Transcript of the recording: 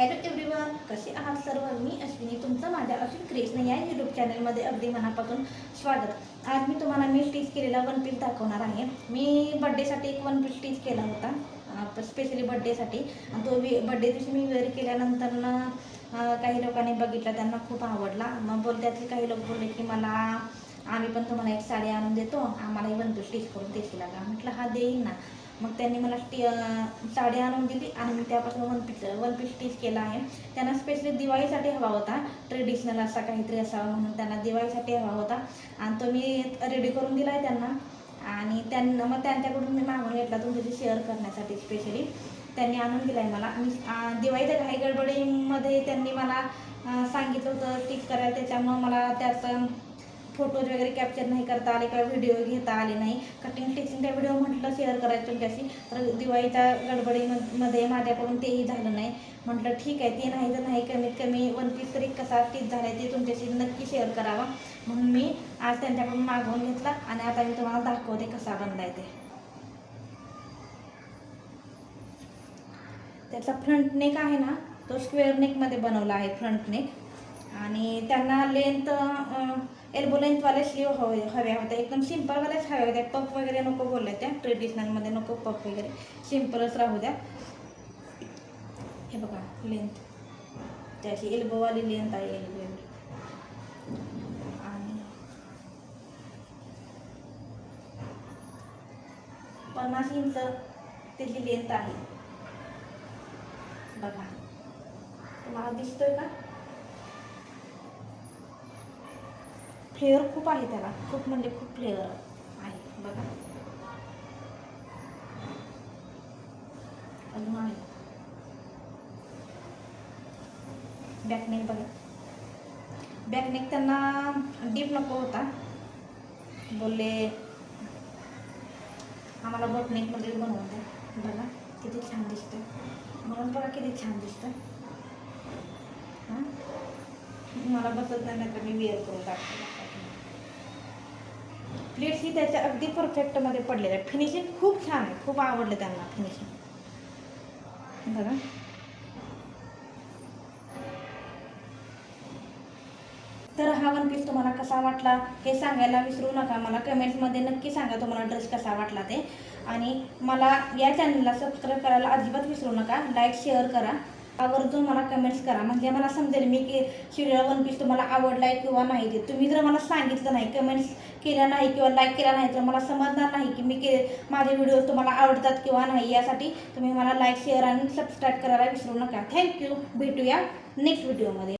Hello everyone कसे आहात सर्व? मी अश्विनी तुमचं माझ्या अश्विन क्रिएशन या यूट्यूब चॅनलमध्ये अगदी मनापासून स्वागत. आज मी तुम्हाला मी स्टिच केलेला वन पीस दाखवणार आहे. मी बड्डेसाठी एक वन पीस स्टिच केला होता. स्पेशली बड्डेसाठी आणि तो वी बड्डे दिवशी मी वेअर केल्यानंतर काही लोकांनी बघितला त्यांना खूप आवडला. मग बोल त्यातले काही लोक बोलले की मला आम्ही पण तुम्हाला एक साडी आणून देतो. आम्हालाही वन पीस स्टिच करून देशील का? म्हटलं हा देईन ना. मग त्यांनी मला स्टी साडी आणून दिली आणि मी त्यापासून one piece one piece stitch केला आहे. त्यांना स्पेशली दिवाळीसाठी हवा होता. ट्रेडिशनल असा काहीतरी असावा म्हणून त्यांना दिवाळीसाठी हवा होता. आणि तो मी रेडी करून दिला आहे त्यांना. आणि त्यांना मग त्यांच्याकडून मी मागून घेतला तुमच्याशी शेअर करण्यासाठी स्पेशली त्यांनी आणून दिला आहे मला. मी दिवाळीच्या घाई गडबडीमध्ये त्यांनी मला सांगितलं होतं स्टिच करायला. त्याच्यामुळं मला त्याचं फोटोज वगैरे कॅप्चर नाही करता आले किंवा व्हिडिओ घेता आले नाही. कटिंग स्टिचिंगचा व्हिडिओ म्हटलं शेअर करायचं तुमच्याशी. तर दिवाळीच्या गडबडीमध्ये माझ्याकडून तेही झालं नाही. म्हटलं ठीक आहे ते नाही तर नाही. कमीत कमी वन पीस तरी कसा स्टिच झाला आहे ते तुमच्याशी नक्की शेअर करावा. म्हणून मी आज त्यांच्याकडून मागवून घेतला आणि आता मी तुम्हाला दाखवते कसा बनलाय ते. त्याचा फ्रंट नेक आहे ना तो स्क्वेअर नेकमध्ये बनवला आहे फ्रंट नेक आणि त्यांना लेंथ एल्बो लेंथवाले स्लीव हवे हव्या होत्या एकदम सिम्पलवाल्याच हव्या होत्या पफ वगैरे नको बोलल्या त्या ट्रेडिशनलमध्ये नको पफ वगैरे सिम्पलच राहू द्या हे बघा लेंथ त्याची एल्बोवाली लेंथ आहे एल्बो आणि पन्नास इंच त्याची लेंथ आहे बघा तुम्हाला दिसतोय का फ्लेअर खूप आहे त्याला. खूप म्हणजे खूप फ्लेअर आहे. बघा. अजून आहे. बॅकनेक बघा. बॅकनेक त्यांना डीप नको होता. बोलले आम्हाला बॉटनेकमध्ये बनवून द्या बघा किती छान दिसतं म्हणून बघा किती छान दिसतं हां? मला बसत नाही तर मी वेअर करून टाकतो. प्लेट्स ही त्याच्या अगदी परफेक्टमध्ये पडलेल्या आहे. फिनिशिंग खूप छान आहे. खूप आवडलं त्यांना फिनिशिंग बघा. तर हा वन पीस तुम्हाला कसा वाटला हे सांगायला विसरू नका. मला कमेंट्समध्ये नक्की सांगा तुम्हाला ड्रेस कसा वाटला ते. आणि मला या चॅनलला सबस्क्राईब करायला अजिबात विसरू नका. लाईक शेअर करा. आवर्जून मला कमेंट्स करा. म्हणजे मला समजेल मी की शिवला वन पीस तुम्हाला आवडला आहे किंवा नाही ते. तुम्ही जर मला सांगितलं नाही कमेंट्स केल्या नाही किंवा लाईक केला नाही तर मला समजणार नाही की मी के माझे व्हिडिओ तुम्हाला आवडतात किंवा नाही. यासाठी तुम्ही मला लाईक शेअर आणि सबस्क्राईब करायला विसरू नका. थँक्यू भेटूया नेक्स्ट व्हिडिओमध्ये